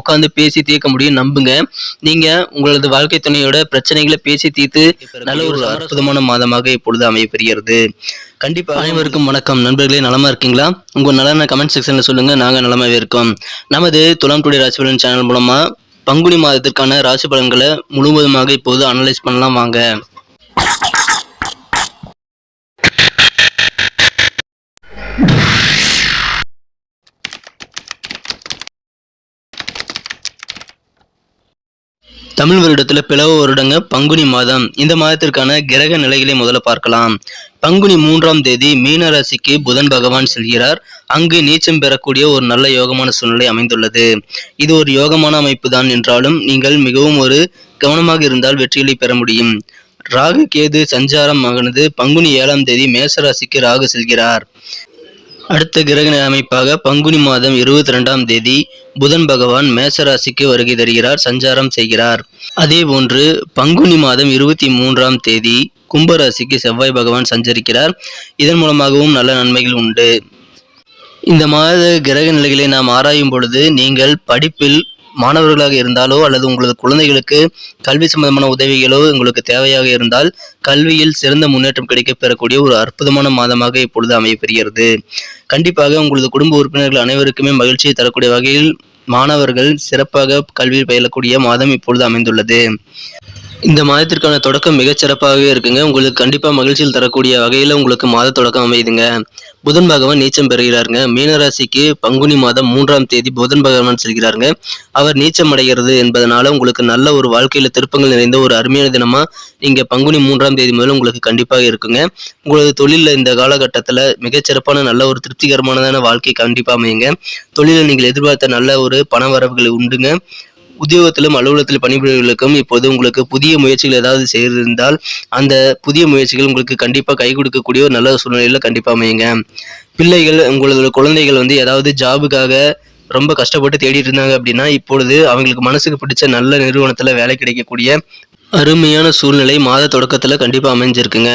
உட்காந்து பேசி தீர்க்க முடியும் நம்புங்க. நீங்க உங்களது வாழ்க்கை துணையோட பிரச்சனைகளை பேசி தீர்த்து நல்ல ஒரு அற்புதமான மாதமாக இப்பொழுது அமையப்பெறுகிறது. கண்டிப்பா அனைவருக்கும் வணக்கம். நண்பர்களே நலமா இருக்கீங்களா? உங்க நலன கமெண்ட் செக்ஷன்ல சொல்லுங்க. நாங்க நலமாவே இருக்கோம். நமது துலாம் டுடே ராசிபலன் சேனல் மூலமா பங்குனி மாதத்திற்கான ராசி பலன்களை முழுவதுமாக இப்போது அனலைஸ் பண்ணலாம் வாங்க. தமிழ் வருடத்துல பிளவு வருடங்க பங்குனி மாதம். இந்த மாதத்திற்கான கிரக நிலைகளை முதல்ல பார்க்கலாம். பங்குனி மூன்றாம் தேதி மீன ராசிக்கு புதன் பகவான் செல்கிறார். அங்கு நீச்சம் பெறக்கூடிய ஒரு நல்ல யோகமான சூழ்நிலை அமைந்துள்ளது. இது ஒரு யோகமான அமைப்பு தான் என்றாலும் நீங்கள் மிகவும் ஒரு கவனமாக இருந்தால் வெற்றிகளை பெற முடியும். ராகு கேது சஞ்சாரம் மகனது பங்குனி ஏழாம் தேதி மேசராசிக்கு ராகு செல்கிறார். அடுத்த கிரக அமைப்பாக பங்குனி மாதம் இருபத்தி ரெண்டாம் தேதி புதன் பகவான் மேசராசிக்கு வருகை தருகிறார் சஞ்சாரம் செய்கிறார். அதே போன்று பங்குனி மாதம் இருபத்தி மூன்றாம் தேதி கும்பராசிக்கு செவ்வாய் பகவான் சஞ்சரிக்கிறார். இதன் மூலமாகவும் நல்ல நன்மைகள் உண்டு. இந்த மாத கிரக நிலைகளை நாம் ஆராயும் பொழுது நீங்கள் படிப்பில் மாணவர்களாக இருந்தாலோ அல்லது உங்களது குழந்தைகளுக்கு கல்வி சம்பந்தமான உதவிகளோ உங்களுக்கு தேவையாக இருந்தால் கல்வியில் சிறந்த முன்னேற்றம் கிடைக்கப் பெறக்கூடிய ஒரு அற்புதமான மாதமாக இப்பொழுது அமையப்பெறுகிறது. கண்டிப்பாக உங்களது குடும்ப உறுப்பினர்கள் அனைவருக்குமே மகிழ்ச்சியை தரக்கூடிய வகையில் மாணவர்கள் சிறப்பாக கல்வியில் பயிலக்கூடிய மாதம் இப்பொழுது அமைந்துள்ளது. இந்த மாதத்திற்கான தொடக்கம் மிகச் சிறப்பாகவே இருக்குங்க. உங்களுக்கு கண்டிப்பாக மகிழ்ச்சியில் தரக்கூடிய வகையில் உங்களுக்கு மாத தொடக்கம் அமையுதுங்க. புதன் பகவான் நீச்சம் பெறுகிறாருங்க. மீனராசிக்கு பங்குனி மாதம் மூன்றாம் தேதி புதன் பகவான் செல்கிறாருங்க. அவர் நீச்சம் அடைகிறது என்பதனால உங்களுக்கு நல்ல ஒரு வாழ்க்கையில திருப்பங்கள் நிறைந்த ஒரு அருமையான தினமா இங்க பங்குனி மூன்றாம் தேதி முதல் உங்களுக்கு கண்டிப்பாக இருக்குங்க. உங்களது தொழிலில் இந்த காலகட்டத்தில் மிகச்சிறப்பான நல்ல ஒரு திருப்திகரமானதான வாழ்க்கை கண்டிப்பாக அமையுங்க. தொழிலில் நீங்கள் எதிர்பார்த்த நல்ல ஒரு பண வரவுகள் உண்டுங்க. உத்தியோகத்திலும் அலுவலகத்தில் பணிபுரியவர்களுக்கும் இப்போது உங்களுக்கு புதிய முயற்சிகள் ஏதாவது செய்திருந்தால் அந்த புதிய முயற்சிகள் உங்களுக்கு கண்டிப்பாக கை கொடுக்கக்கூடிய ஒரு நல்ல சூழ்நிலையில் கண்டிப்பாக அமையுங்க. பிள்ளைகள் உங்களோட குழந்தைகள் வந்து ஏதாவது ஜாபுக்காக ரொம்ப கஷ்டப்பட்டு தேடிட்டு இருந்தாங்க அப்படின்னா இப்பொழுது அவங்களுக்கு மனசுக்கு பிடிச்ச நல்ல நிறுவனத்தில் வேலை கிடைக்கக்கூடிய அருமையான சூழ்நிலை மாத தொடக்கத்தில் கண்டிப்பாக அமைஞ்சிருக்குங்க.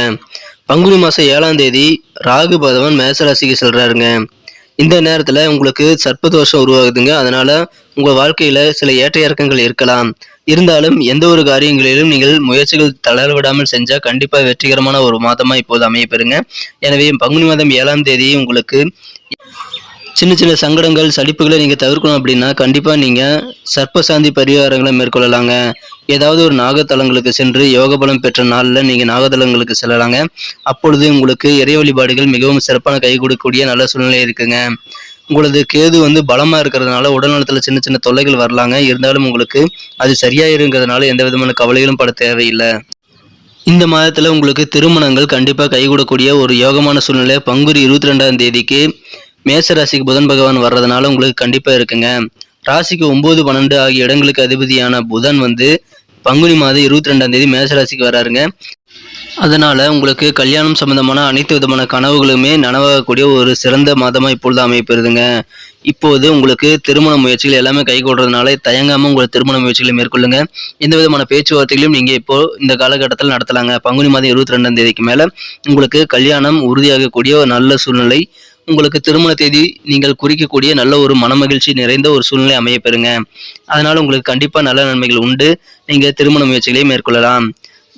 பங்குனி மாதம் ஏழாம் தேதி ராகு பகவான் மேசராசிக்கு செல்கிறாருங்க இந்த நேரத்தில் உங்களுக்கு சர்ப்பதோஷம் உருவாகுதுங்க. அதனால உங்கள் வாழ்க்கையில் சில ஏற்ற இறக்கங்கள் இருக்கலாம். இருந்தாலும் எந்த ஒரு காரியங்களிலும் நீங்கள் முயற்சிகள் தளர விடாமல் செஞ்சால் கண்டிப்பாக வெற்றிகரமான ஒரு மாதமாக இப்போது அமைய பெறுங்க. எனவே பங்குனி மாதம் ஏழாம் தேதி உங்களுக்கு சின்ன சின்ன சங்கடங்கள் சலிப்புகளை நீங்கள் தவிர்க்கணும் அப்படின்னா கண்டிப்பாக நீங்கள் சர்ப்பசாந்தி பரிகாரங்களை மேற்கொள்ளலாங்க. ஏதாவது ஒரு நாகத்தலங்களுக்கு சென்று யோக பலம் பெற்ற நாளில் நீங்கள் நாகத்தலங்களுக்கு செல்லலாங்க. அப்பொழுது உங்களுக்கு இறை வழிபாடுகள் மிகவும் சிறப்பான கை கொடுக்கக்கூடிய நல்ல சூழ்நிலை இருக்குங்க. உங்களது கேது வந்து பலமாக இருக்கிறதுனால உடல்நலத்தில் சின்ன சின்ன தொல்லைகள் வரலாங்க. இருந்தாலும் உங்களுக்கு அது சரியாயிருங்கிறதுனால எந்த விதமான கவலைகளும் பட தேவையில்லை. இந்த மாதத்தில் உங்களுக்கு திருமணங்கள் கண்டிப்பாக கைகூடக்கூடிய ஒரு யோகமான சூழ்நிலை. பங்குரி இருபத்தி ரெண்டாம் தேதிக்கு மேச ராசிக்கு புதன் பகவான் வர்றதுனால உங்களுக்கு கண்டிப்பாக இருக்குங்க. ராசிக்கு ஒம்பது பன்னெண்டு ஆகிய இடங்களுக்கு அதிபதியான புதன் வந்து பங்குனி மாதம் இருபத்தி ரெண்டாம் தேதி மேச ராசிக்கு வராருங்க. அதனால உங்களுக்கு கல்யாணம் சம்பந்தமான அனைத்து விதமான கனவுகளுமே நனவாகக்கூடிய ஒரு சிறந்த மாதமா இப்பொழுது அமைப்பெறுதுங்க இப்போது உங்களுக்கு திருமண முயற்சிகள் எல்லாமே கை கொடுறதுனால தயங்காம உங்களுக்கு திருமண முயற்சிகளை மேற்கொள்ளுங்க. எந்த விதமான பேச்சுவார்த்தைகளையும் நீங்க இப்போ இந்த காலகட்டத்தில் நடத்தலாங்க. பங்குனி மாதம் இருபத்தி ரெண்டாம் தேதிக்கு மேல உங்களுக்கு கல்யாணம் உறுதியாகக்கூடிய ஒரு நல்ல சூழ்நிலை உங்களுக்கு திருமண தேதி நீங்கள் குறிக்கக்கூடிய நல்ல ஒரு மனமகிழ்ச்சி நிறைந்த ஒரு சூழ்நிலை அமைய பெறுங்க அதனால உங்களுக்கு கண்டிப்பா நல்ல நன்மைகள் உண்டு. நீங்க திருமண முயற்சிகளை மேற்கொள்ளலாம்.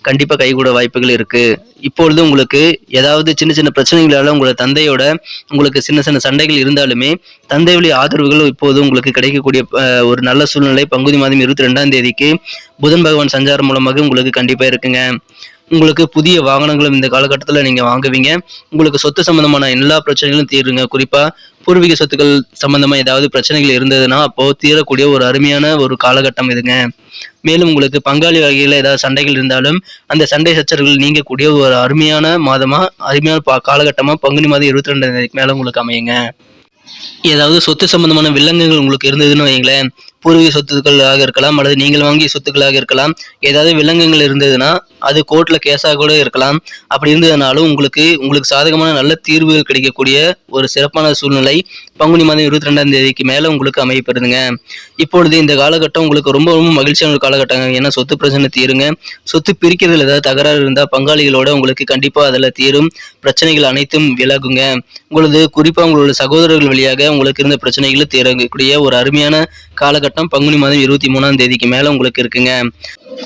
கண்டிப்பா கைகூட வாய்ப்புகள் இருக்கு. இப்பொழுது உங்களுக்கு ஏதாவது சின்ன சின்ன பிரச்சனைகளால உங்களோட தந்தையோட உங்களுக்கு சின்ன சின்ன சண்டைகள் இருந்தாலுமே தந்தை வழி ஆதரவுகள் இப்போது உங்களுக்கு கிடைக்கக்கூடிய ஒரு நல்ல சூழ்நிலை பங்குனி மாதம் இருபத்தி ரெண்டாம் தேதிக்கு புதன் பகவான் சஞ்சாரம் மூலமாக உங்களுக்கு கண்டிப்பா இருக்குங்க. உங்களுக்கு புதிய வாகனங்களும் இந்த காலகட்டத்தில் நீங்கள் வாங்குவீங்க. உங்களுக்கு சொத்து சம்பந்தமான எல்லா பிரச்சனைகளும் தீருங்க. குறிப்பாக பூர்வீக சொத்துக்கள் சம்பந்தமாக ஏதாவது பிரச்சனைகள் இருந்ததுன்னா அப்போது தீரக்கூடிய ஒரு அருமையான ஒரு காலகட்டம் இதுங்க. மேலும் உங்களுக்கு பங்காளி வகையில் ஏதாவது சண்டைகள் இருந்தாலும் அந்த சண்டை சச்சரவுகள் நீங்கக்கூடிய ஒரு அருமையான மாதமா அருமையான பா- காலகட்டமா பங்குனி மாதம் இருபத்தி ரெண்டாம் மேலே உங்களுக்கு அமையுங்க. ஏதாவது சொத்து சம்பந்தமான வில்லங்கங்கள் உங்களுக்கு இருந்ததுன்னு வைங்களேன் பூர்வீக சொத்துக்களாக இருக்கலாம் அல்லது நீங்கள் வாங்கிய சொத்துக்களாக இருக்கலாம். ஏதாவது விலங்குகள் இருந்ததுன்னா அது கோர்ட்ல கேஸாக கூட இருக்கலாம். அப்படி இருந்ததுனாலும் உங்களுக்கு உங்களுக்கு சாதகமான நல்ல தீர்வுகள் கிடைக்கக்கூடிய ஒரு சிறப்பான சூழ்நிலை பங்குனி மாதம் இருபத்தி ரெண்டாம் தேதிக்கு மேல உங்களுக்கு அமையப்படுதுங்க இப்பொழுது இந்த காலகட்டம் உங்களுக்கு ரொம்ப ரொம்ப மகிழ்ச்சியான ஒரு காலகட்டம் ஏன்னா சொத்து பிரச்சனை தீருங்க. சொத்து பிரிக்கிறதுல ஏதாவது தகராறு இருந்தால் பங்காளிகளோட உங்களுக்கு கண்டிப்பா அதில் தீரும். பிரச்சனைகள் அனைத்தும் விலகுங்க. உங்களது குறிப்பா உங்களோட சகோதரர்கள் வழியாக உங்களுக்கு இருந்த பிரச்சனைகளை தீரக்கூடிய ஒரு அருமையான காலகட்டம் காலகட்டம் பங்குனி மாதம் இருபத்தி மூணாம் தேதிக்கு மேல உங்களுக்கு இருக்குங்க.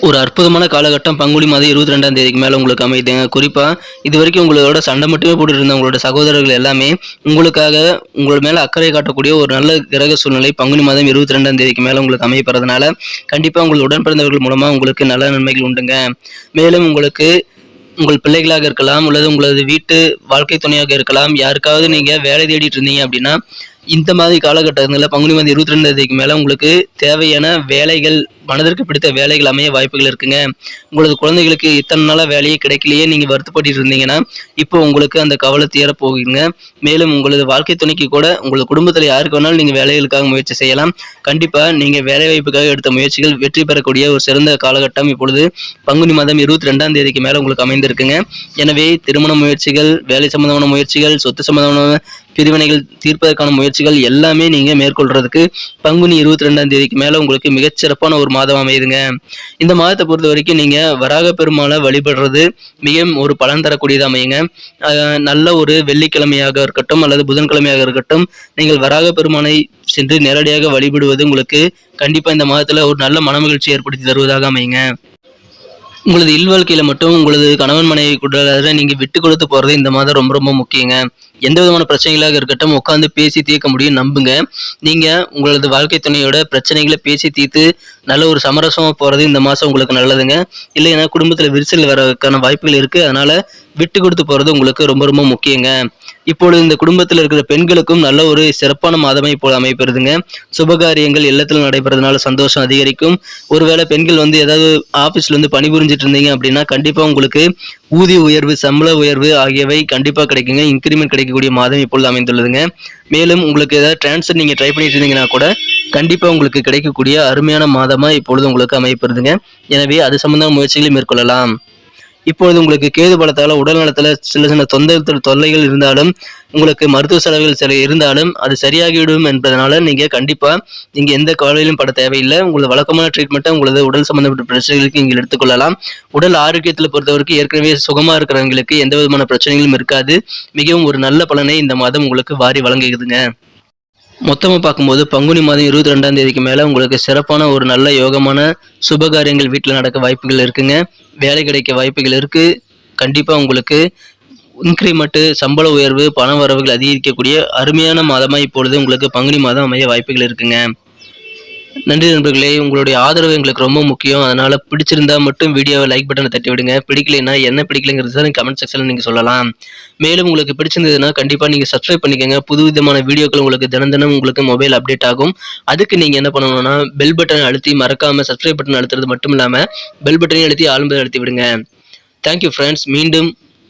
ஒரு அற்புதமான காலகட்டம் பங்குனி மாதம் இருபத்தி ரெண்டாம் தேதிக்கு மேல உங்களுக்கு அமைதுங்க. குறிப்பா இது வரைக்கும் உங்களோட சண்டை மட்டுமே போட்டுட்டு இருந்த உங்களோட சகோதரர்கள் எல்லாமே உங்களுக்காக உங்களோட மேல அக்கறை காட்டக்கூடிய ஒரு நல்ல கிரக சூழ்நிலை பங்குனி மாதம் இருபத்தி ரெண்டாம் தேதிக்கு மேல உங்களுக்கு அமையப்படுறதுனால கண்டிப்பா உங்கள் உடன் பிறந்தவர்கள் மூலமா உங்களுக்கு நல்ல நன்மைகள் உண்டுங்க. மேலும் உங்களுக்கு உங்கள் பிள்ளைகளாக இருக்கலாம் அல்லது உங்களது வீட்டு வாழ்க்கை துணையாக இருக்கலாம் யாருக்காவது நீங்க வேலை தேடிட்டு இருந்தீங்க அப்படின்னா இந்த மாதிரி காலகட்டங்களில் பங்குனி மாதம் இருபத்தி ரெண்டாம் தேதிக்கு மேலே உங்களுக்கு தேவையான வேலைகள் மனதிற்கு பிடித்த வேலைகள் அமைய வாய்ப்புகள் இருக்குங்க. உங்களது குழந்தைகளுக்கு இத்தனை நாளாக வேலையே கிடைக்கலையே நீங்கள் வருத்தப்பட்டு இருந்தீங்கன்னா இப்போ உங்களுக்கு அந்த கவலை தீர போகுங்க மேலும் உங்களது வாழ்க்கை துணைக்கு கூட உங்களது குடும்பத்தில் யாருக்கு வேணாலும் நீங்கள் வேலைகளுக்காக முயற்சி செய்யலாம். கண்டிப்பாக நீங்கள் வேலை வாய்ப்புக்காக எடுத்த முயற்சிகள் வெற்றி பெறக்கூடிய ஒரு சிறந்த காலகட்டம் இப்பொழுது பங்குனி மாதம் இருபத்தி ரெண்டாம் தேதிக்கு மேலே உங்களுக்கு அமைந்திருக்குங்க. எனவே திருமண முயற்சிகள் வேலை சம்பந்தமான முயற்சிகள் சொத்து சம்பந்தமான பிரிவினைகள் தீர்ப்பதற்கான முயற்சிகள் எல்லாமே நீங்க மேற்கொள்றதுக்கு பங்குனி இருபத்தி ரெண்டாம் தேதிக்கு மேல உங்களுக்கு மிகச்சிறப்பான ஒரு மாதம் அமையுதுங்க. இந்த மாதத்தை பொறுத்த வரைக்கும் நீங்க வராக பெருமாளை வழிபடுறது மிக ஒரு பலன் தரக்கூடியது அமையுங்க. நல்ல ஒரு வெள்ளிக்கிழமையாக இருக்கட்டும் அல்லது புதன்கிழமையாக இருக்கட்டும் நீங்கள் வராக பெருமானை சென்று நேரடியாக வழிபடுவது உங்களுக்கு கண்டிப்பா இந்த மாதத்துல ஒரு நல்ல மனமகிழ்ச்சி ஏற்படுத்தி தருவதாக அமையுங்க. உங்களது இல்வாழ்க்கையில மட்டும் உங்களது கணவன் மனைவி கூட நீங்க விட்டு கொடுத்து போறது இந்த மாதம் ரொம்ப ரொம்ப முக்கியங்க. எந்த விதமான பிரச்சனைகளாக இருக்கட்டும் உட்காந்து பேசி தீர்க்க முடியும் நம்புங்க. நீங்க உங்களது வாழ்க்கை துணையோட பிரச்சனைகளை பேசி தீர்த்து நல்ல ஒரு சமரசமா போறது இந்த மாசம் உங்களுக்கு நல்லதுங்க. இல்லைன்னா குடும்பத்துல விரிசல் வரதுக்கான வாய்ப்புகள் இருக்கு. அதனால விட்டு கொடுத்து போறது உங்களுக்கு ரொம்ப ரொம்ப முக்கியங்க. இப்பொழுது இந்த குடும்பத்தில் இருக்கிற பெண்களுக்கும் நல்ல ஒரு சிறப்பான மாதமே இப்போது அமைப்பெறுதுங்க சுபகாரியங்கள் இல்லத்தில் நடைபெறதுனால சந்தோஷம் அதிகரிக்கும். ஒருவேளை பெண்கள் வந்து ஏதாவது ஆபீஸ்ல வந்து பணிபுரிஞ்சிட்டு இருந்தீங்க அப்படின்னா கண்டிப்பா உங்களுக்கு ஊதிய உயர்வு சம்பள உயர்வு ஆகியவை கண்டிப்பா கிடைக்குங்க. இன்க்ரிமெண்ட் கிடைக்கக்கூடிய மாதம் இப்பொழுது அமைந்துள்ளதுங்க. மேலும் உங்களுக்கு ஏதாவது டிரான்ஸ்ஃபர் நீங்க ட்ரை பண்ணிட்டு இருந்தீங்கன்னா கூட கண்டிப்பாக உங்களுக்கு கிடைக்கக்கூடிய அருமையான மாதமாக இப்பொழுது உங்களுக்கு அமைப்பெறுதுங்க எனவே அது சம்பந்தமான முயற்சிகளை மேற்கொள்ளலாம். இப்பொழுது உங்களுக்கு கேது பலத்தால உடல் நலத்துல சில சின்ன தொந்தரவு தொல்லைகள் இருந்தாலும் உங்களுக்கு மருத்துவ செலவுகள் சில இருந்தாலும் அது சரியாகிவிடும் என்பதனால நீங்க கண்டிப்பா நீங்க எந்த கவலையிலும் பட தேவையில்லை. உங்களது வழக்கமான ட்ரீட்மெண்ட்டை உங்களது உடல் சம்பந்தப்பட்ட பிரச்சனைகளுக்கு நீங்கள் எடுத்துக்கொள்ளலாம். உடல் ஆரோக்கியத்தில் பொறுத்தவரைக்கும் ஏற்கனவே சுகமா இருக்கிறவங்களுக்கு எந்த விதமான பிரச்சனைகளும் இருக்காது. மிகவும் ஒரு நல்ல பலனை இந்த மாதம் உங்களுக்கு வாரி வழங்குகிறதுங்க. மொத்தமாக பார்க்கும்போது பங்குனி மாதம் இருபத்தி ரெண்டாம் தேதிக்கு மேலே உங்களுக்கு சிறப்பான ஒரு நல்ல யோகமான சுபகாரியங்கள் வீட்டில் நடக்க வாய்ப்புகள் இருக்குங்க. வேலை கிடைக்க வாய்ப்புகள் இருக்குது கண்டிப்பாக உங்களுக்கு இன்க்ரிமெண்ட்டு சம்பள உயர்வு பண வரவுகள் அதிகரிக்கக்கூடிய அருமையான மாதமாக இப்பொழுது உங்களுக்கு பங்குனி மாதம் அமைய வாய்ப்புகள் இருக்குங்க. நன்றி நண்பர்களே. உங்களுடைய ஆதரவு எங்களுக்கு ரொம்ப முக்கியம். அதனால பிடிச்சிருந்தா மட்டும் வீடியோவை லைக் பட்டனை தட்டி விடுங்க பிடிக்கலைன்னா என்ன பிடிக்கலைங்கிறது கமெண்ட் செக்ஷனில் நீங்கள் சொல்லலாம். மேலும் உங்களுக்கு பிடிச்சிருந்ததுன்னா கண்டிப்பாக நீங்கள் சப்ஸ்கிரைப் பண்ணிக்கோங்க. புது விதமான வீடியோக்கள் உங்களுக்கு தினம் தினம் உங்களுக்கு மொபைல் அப்டேட் ஆகும். அதுக்கு நீங்கள் என்ன பண்ணணும்னா பெல் பட்டனை அழுத்தி மறக்காமல் சப்ஸ்கிரைப் பட்டன் அழுத்துறது மட்டும் இல்லாமல் பெல் பட்டனையும் அழுத்தி ஆளும்பது அழுத்தி விடுங்க. தேங்க்யூ ஃப்ரெண்ட்ஸ் மீண்டும்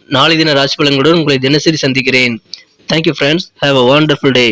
நாளை தின ராசி பலன்களுடன் உங்களை தினசரி சந்திக்கிறேன். Thank you friends have a wonderful day